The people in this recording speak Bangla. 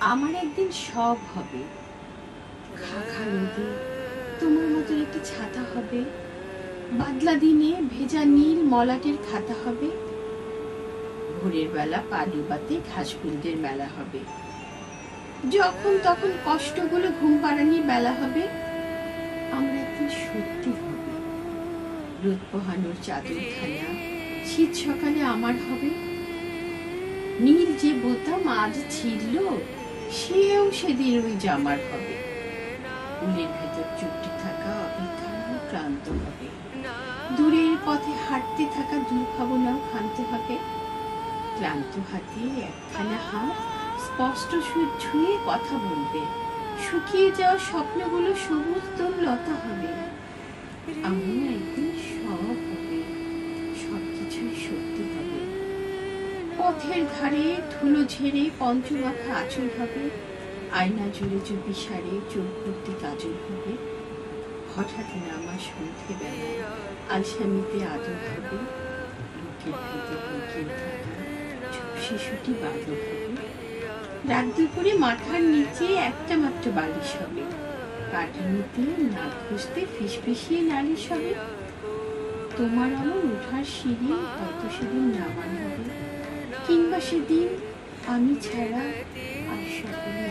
আমার একদিন সব হবে। তোমার মতো একটা ছাতা হবে। বাদলা দিনে ভেজা নীল মলাটের খাতা হবে। ভোরের বেলা পা ডুবাতে ঘাসফুলদের মেলা হবে। যখন তখন কষ্টগুলো ঘুম পাড়ানির বেলা হবে। আমরা একদিন সত্যি হবে। রোদ পোহানোর চাদর খানা শীত সকালে আমার হবে। নীল যে বোতাম আজ ছিল সেও সেদিন ওই জামার হবে। উলের ভেতর চুপটি থাকা অপেক্ষাও ক্লান্ত হবে। দূরের পথে হাঁটতে থাকা দুর্ভাবনাও ক্ষান্ত হবে। ক্লান্ত হাতে একখানা হাত স্পষ্ট সুর ছুঁয়ে কথা বলবে। শুকিয়ে যাওয়া স্বপ্নগুলো সবুজ তোর লতা হবে। আমি একদিন সব হবে সবকিছুই সত্যি হবে পথের ধারে ধুলো ঝেড়ে পঞ্চমাখা আঁচল হবে, আয়না জুড়ে চুপি সারে চোখ ভর্তি কাজল হবে। হঠাৎ নামা সন্ধে বেলায় আলসামিতে আদর হবে শিশুটি বাদর হবে। রাত দুপুরে মাথার নিচে একটা মাত্র বালিশ হবে। কাটানিতে না খুঁজতে ফিসফিসিয়ে নালিশ হবে। তোমার আমার উঠার সিঁড়ি হয়তো সেদিন নামান হবে। কিংবা সেদিন আমি ছাড়া আর সকলে